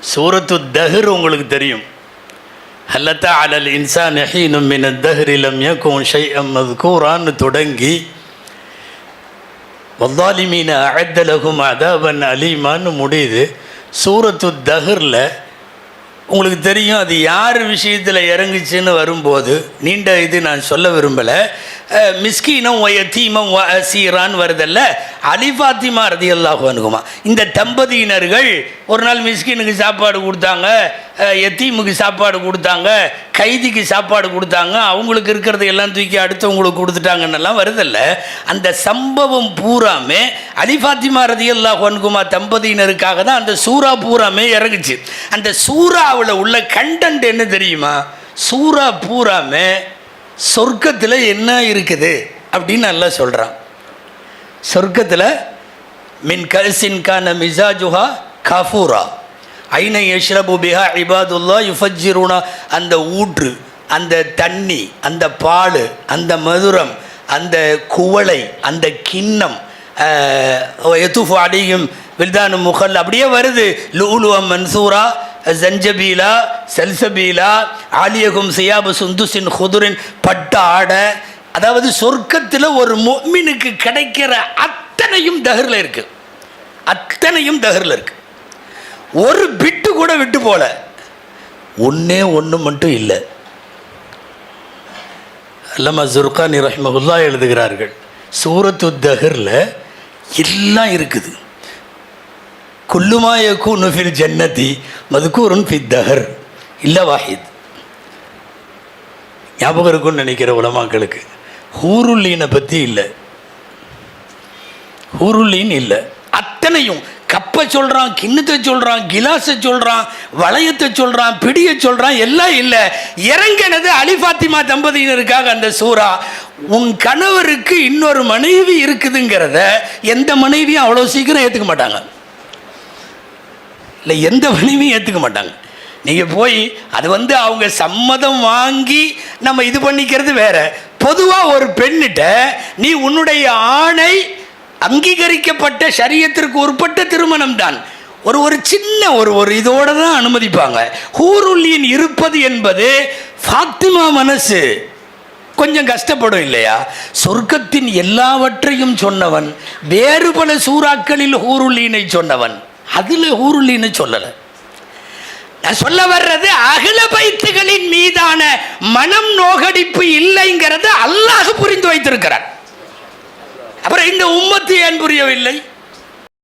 சூரத்து தஹர் உங்களுக்கு தெரியும். ஹல்லத்தா அலல் இன்சான் ஹீனும் மின தஹரிலம் யக்கும் ஷை அம்மது கூரான்னு தொடங்கி வந்தாலிமீன அகத்தலகும் அதாபன் அலீமான்னு முடியுது. சூரத்து தஹரில் உங்களுக்கு தெரியும் அது யார் விஷயத்தில் இறங்குச்சுன்னு வரும்போது நீண்ட இது நான் சொல்ல விரும்பலை. மிஸ்கீனம் ஒய தீமம் சீரான்னு வருதல்ல. அலிஃபாத்திமா ரதி அல்லாஹ் அனுகுமா இந்த தம்பதியினர்கள் ஒரு நாள் மிஸ்கீனுக்கு சாப்பாடு கொடுத்தாங்க. எத்தீமுக்கு சாப்பாடு கொடுத்தாங்க கைதிக்கு சாப்பாடு கொடுத்தாங்க அவங்களுக்கு இருக்கிறத எல்லாம் தூக்கி அடுத்தவங்களுக்கு கொடுத்துட்டாங்கன்னெல்லாம் வருதில்ல. அந்த சம்பவம் பூராமே அலிஃபாத்திமா ரதி அல்லா ஹன்குமா தம்பதியினருக்காக தான் அந்த சூறா பூராமே இறங்குச்சு. அந்த சூறாவில் உள்ள கண்டென்ட் என்ன தெரியுமா? சூறா பூராமே சொர்க்கத்தில் என்ன இருக்குது அப்படின்னு நல்லா சொல்கிறான் சொர்க்கத்தில் மின் கல்சின் கான மிசாஜுஹா கஃபூரா. ஐனை யஷ்ரபு பிஹா இபாதுல்லா யுஃபஜ்ஜிருனா அந்த ஊற்று அந்த தண்ணி அந்த பால் அந்த மதுரம் அந்த குவளை அந்த கிண்ணம் எத்துஃபு அடியும் வில்தானு முகல் அப்படியே வருது. லூலுவம் மன்சூரா ஜஞ்சபீலா செல்சபீலா ஆலியகும் சியாபு சுந்துசின் ஹுதுரின் பட்ட ஆடை அதாவது சொர்க்கத்தில் ஒரு மொமினுக்கு கிடைக்கிற அத்தனையும் தகரில் இருக்குது அத்தனையும் தகரில் இருக்குது ஒரு பிட்டு கூட விட்டு போல. ஒன்றே ஒன்று மட்டும் இல்லை. அல்லமா ஜுர்கானி ரஹ்மகுல்லா எழுதுகிறார்கள் சூரத்து தஹரில் எல்லாம் இருக்குது. குல்லுமாய கூனுஃபில் ஜன்னதி மதுக்கூரன் ஃபி தஹர் இல்லை வாஹித். ஞாபகம் இருக்கும்னு நினைக்கிற உலமாக்களுக்கு. ஹூருல்லீனை பற்றி இல்லை. ஹூருல்லீன் இல்லை. அத்தனையும் கப்பை சொல்கிறான் கிண்ணத்தை சொல்கிறான் கிலாஸை சொல்கிறான் வளையத்தை சொல்கிறான் பிடியை சொல்கிறான் எல்லாம் இல்லை. இறங்கினது அலிஃபாத்திமா தம்பதியினருக்காக அந்த சூறா. உன் கணவருக்கு இன்னொரு மனைவி இருக்குதுங்கிறத எந்த மனைவியும் அவ்வளோ சீக்கிரம் ஏற்றுக்க மாட்டாங்க. இல்லை எந்த மனைவியும் ஏற்றுக்க மாட்டாங்க. நீங்கள் போய் அது வந்து அவங்க சம்மதம் வாங்கி நம்ம இது பண்ணிக்கிறது வேற. பொதுவாக ஒரு பெண்ணிட்ட நீ உன்னுடைய ஆணை அங்கீகரிக்கப்பட்ட சரியத்திற்கு உட்பட்ட திருமணம் தான் ஒரு ஒரு சின்ன ஒரு ஒரு இதோட தான் அனுமதிப்பாங்க. ஹூருல்லியின் இருப்பது என்பது ஃபாத்திமா மனசு. கொஞ்சம் கஷ்டப்படும் இல்லையா? சொர்க்கத்தின் எல்லாவற்றையும் சொன்னவன் வேறு பல சூறாக்களில் ஹூருல்லீனை சொன்னவன். அதில் ஹூருல்லீனை சொல்லலை. நான் சொல்ல வர்றது அகில பைத்துகளின் மீதான மனம் நோகடிப்பு இல்லைங்கிறது அல்லாஹ் புரிந்து வைத்திருக்கிறான் இந்த உம்மத்து ஏன் புரியவில்லை?